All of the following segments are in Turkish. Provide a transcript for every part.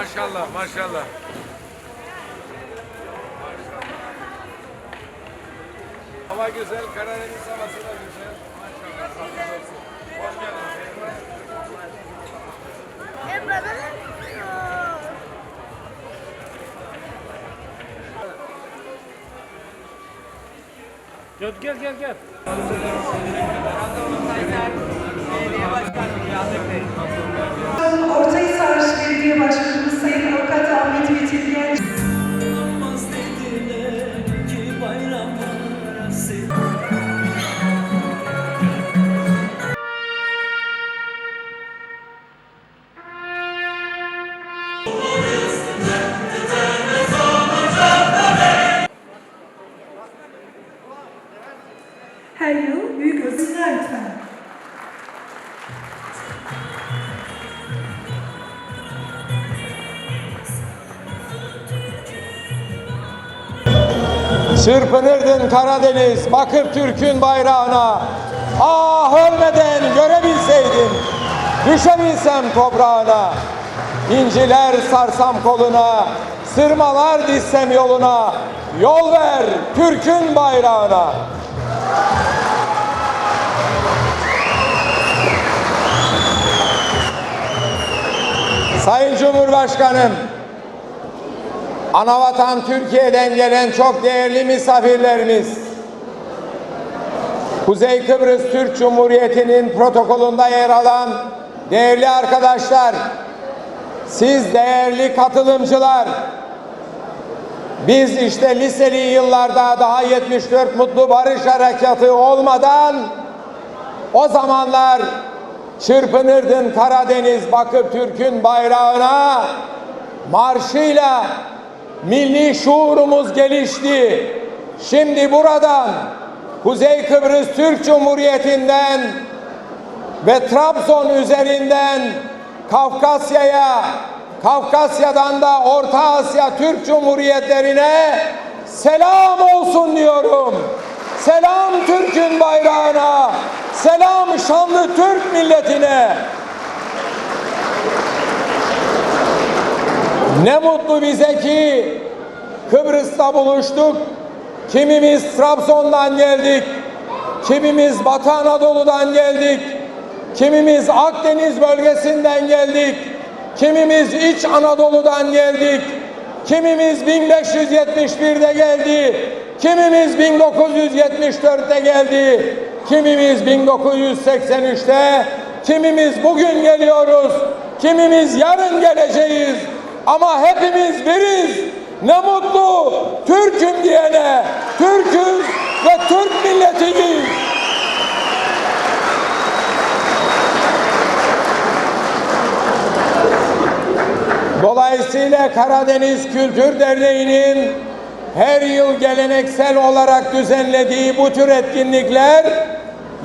Maşallah, maşallah. Hava güzel, Karadeniz havası güzel. Maşallah. Hoş geldiniz. Gel gel gel gel. Ortahisar Belediye Başkanımız Sayın Avukat yıl büyük ödüller lütfen. Çırpınırdın Karadeniz, bakıp Türk'ün bayrağına. Ah ölmeden görebilseydim, düşebilsem toprağına. İnciler sarsam koluna, sırmalar dizsem yoluna. Yol ver Türk'ün bayrağına. Sayın Cumhurbaşkanım, Anavatan Türkiye'den gelen çok değerli misafirlerimiz, Kuzey Kıbrıs Türk Cumhuriyeti'nin protokolünde yer alan değerli arkadaşlar, siz değerli katılımcılar, biz işte liseli yıllarda daha 74 Mutlu Barış Harekatı olmadan o zamanlar çırpınırdın Karadeniz bakıp Türk'ün bayrağına marşıyla milli şuurumuz gelişti. Şimdi buradan Kuzey Kıbrıs Türk Cumhuriyeti'nden ve Trabzon üzerinden Kafkasya'ya, Kafkasya'dan da Orta Asya Türk Cumhuriyetlerine selam olsun diyorum. Selam Türk'ün bayrağına, selam şanlı Türk milletine. Ne mutlu bize ki Kıbrıs'ta buluştuk. Kimimiz Trabzon'dan geldik. Kimimiz Batı Anadolu'dan geldik. Kimimiz Akdeniz bölgesinden geldik. Kimimiz İç Anadolu'dan geldik. Kimimiz 1571'de geldi. Kimimiz 1974'te geldi. Kimimiz 1983'te. Kimimiz bugün geliyoruz. Kimimiz yarın geleceğiz. Ama hepimiz biriz. Ne mutlu Türk'üm diyene. Türk'üz ve Türk milletiyiz. Dolayısıyla Karadeniz Kültür Derneği'nin her yıl geleneksel olarak düzenlediği bu tür etkinlikler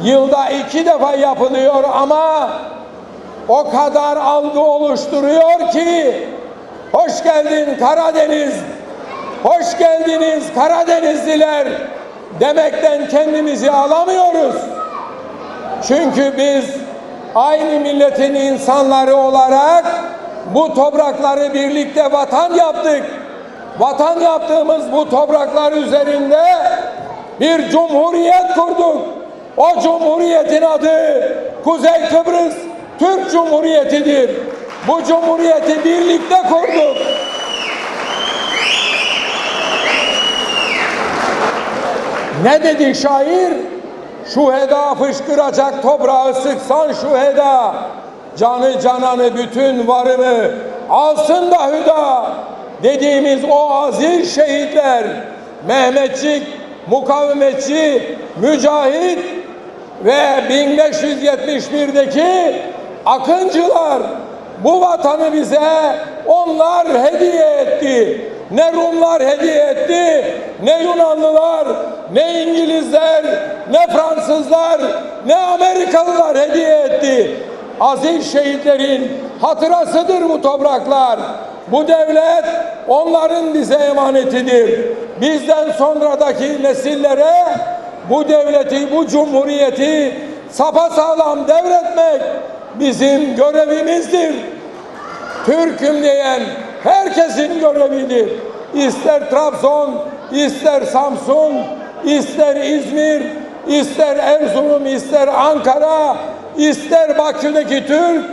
yılda iki defa yapılıyor ama o kadar algı oluşturuyor ki hoş geldin Karadeniz, hoş geldiniz Karadenizliler demekten kendimizi alamıyoruz. Çünkü biz aynı milletin insanları olarak bu toprakları birlikte vatan yaptık. Vatan yaptığımız bu topraklar üzerinde bir cumhuriyet kurduk. O cumhuriyetin adı Kuzey Kıbrıs Türk Cumhuriyeti'dir. Bu cumhuriyeti birlikte kurduk. Ne dedi şair? Şu heda fışkıracak toprağı sıksan şu heda. Canı cananı bütün varını alsın da hüda. Dediğimiz o aziz şehitler Mehmetçik, mukavemetçi, mücahit ve 1571'deki akıncılar bu vatanı bize onlar hediye etti. Ne Rumlar hediye etti, ne Yunanlılar, ne İngilizler, ne Fransızlar, ne Amerikalılar hediye etti. aziz şehitlerin hatırasıdır bu topraklar. Bu devlet onların bize emanetidir. Bizden sonradaki nesillere bu devleti, bu cumhuriyeti sapasağlam devretmek bizim görevimizdir. Türk'üm diyen herkesin görevidir. İster Trabzon, ister Samsun, ister İzmir, ister Erzurum, ister Ankara, ister Bakü'deki Türk,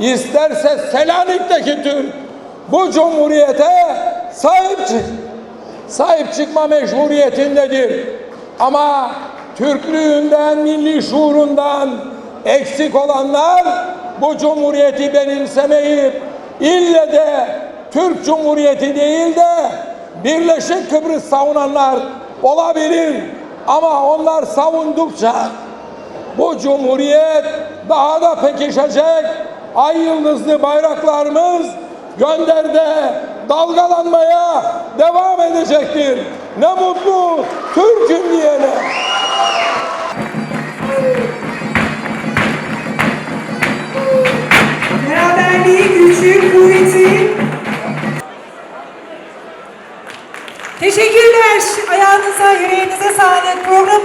isterse Selanik'teki Türk bu cumhuriyete sahip çık sahip çıkma mecburiyetindedir. Ama Türklüğünden, milli şuurundan eksik olanlar bu cumhuriyeti benimsemeyip ille de Türk Cumhuriyeti değil de Birleşik Kıbrıs savunanlar olabilir. Ama onlar savundukça bu cumhuriyet daha da pekişecek. Ay yıldızlı bayraklarımız gönderde dalgalanmaya devam edecektir. Ne mutlu Türk'üm diyene. Beraberliği, gücü, kuvveti. Teşekkürler. Ayağınıza, yüreğinize sağlık. Program